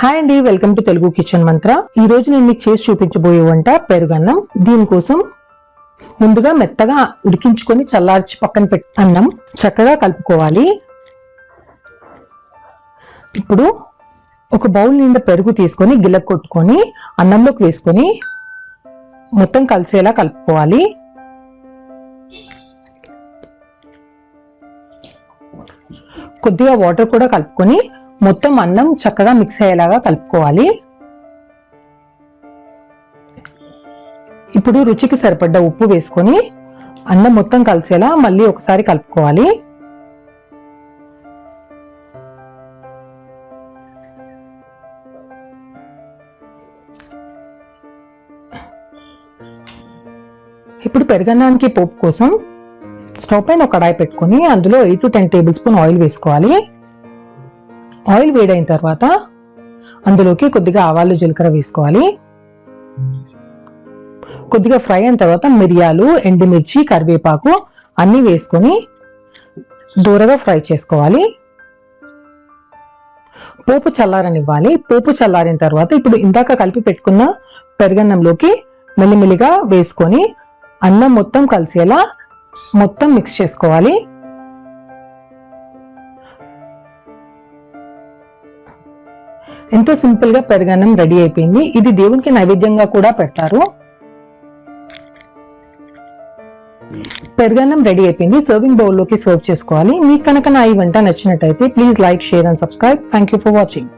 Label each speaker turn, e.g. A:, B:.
A: Hi అండి welcome to Telugu kitchen మంత్ర ఈ రోజు నేను మీకు చేసి చూపించబోయే వంట పెరుగన్నం దీనికోసం ముందుగా మెత్తగా ఉడికించుకొని చల్లార్చి పక్కన పెట్టి అన్నం చక్కగా కలుపుకోవాలి. ఇప్పుడు ఒక బౌల్ నిండా పెరుగు తీసుకొని గిల్ల కొట్టుకొని అన్నంలోకి వేసుకొని మొత్తం కలిసేలా కలుపుకోవాలి. కొద్దిగా వాటర్ కూడా కలుపుకొని మొత్తం అన్నం చక్కగా మిక్స్ అయ్యేలాగా కలుపుకోవాలి. ఇప్పుడు రుచికి సరిపడ్డ ఉప్పు వేసుకొని అన్నం మొత్తం కలిసేలా మళ్ళీ ఒకసారి కలుపుకోవాలి. ఇప్పుడు పెరుగన్నానికి పోపు కోసం స్టవ్ పైన ఒక కడాయి పెట్టుకొని అందులో eight to ten tablespoon oil వేసుకోవాలి. ఆయిల్ వేడైన తర్వాత అందులోకి కొద్దిగా ఆవాలు జీలకర్ర వేసుకోవాలి. కొద్దిగా ఫ్రై అయిన తర్వాత మిరియాలు ఎండుమిర్చి కరివేపాకు అన్నీ వేసుకొని దూరగా ఫ్రై చేసుకోవాలి. పోపు చల్లారనివ్వాలి. పోపు చల్లారిన తర్వాత ఇప్పుడు ఇందాక కలిపి పెట్టుకున్న పెరుగన్నంలోకి మెల్లిమెల్లిగా వేసుకొని అన్నం మొత్తం కలిసేలా మొత్తం మిక్స్ చేసుకోవాలి. ఎంతో సింపుల్గా పెరగన్నం రెడీ అయిపోయింది. ఇది దేవునికి నైవేద్యంగా కూడా పెడతారు. పెరగన్నం రెడీ అయిపోయింది. సర్వింగ్ బౌల్లోకి సర్వ్ చేసుకోవాలి. మీకు కనుక నా ఈ వంట నచ్చినట్టయితే please like share and subscribe. Thank you for watching